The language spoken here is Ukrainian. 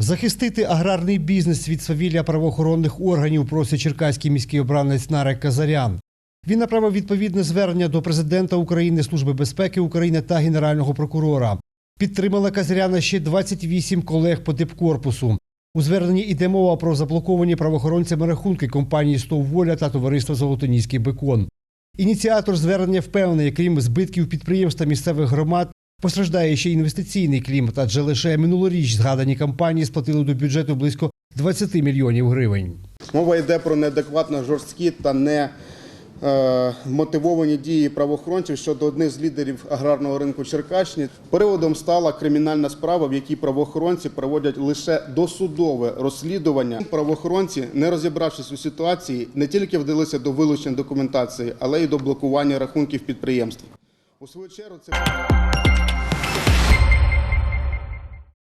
Захистити аграрний бізнес від свавілля правоохоронних органів просить черкаський міський обранець Нарек Казарян. Він направив відповідне звернення до президента України, Служби безпеки України та Генерального прокурора. Підтримала Казаряна ще 28 колег по дипкорпусу. У зверненні йде мова про заблоковані правоохоронцями рахунки компанії «Стов Воля» та товариства Золотоніський бекон. Ініціатор звернення впевнений, крім збитків підприємств та місцевих громад, постраждає ще інвестиційний клімат, адже лише минулоріч згадані компанії сплатили до бюджету близько 20 мільйонів гривень. Мова йде про неадекватно жорсткі та не е, мотивовані дії правоохоронців щодо одних з лідерів аграрного ринку Черкащини. Приводом стала кримінальна справа, в якій правоохоронці проводять лише досудове розслідування. Правоохоронці, не розібравшись у ситуації, не тільки вдалися до вилучення документації, але й до блокування рахунків підприємств. У свою чергу це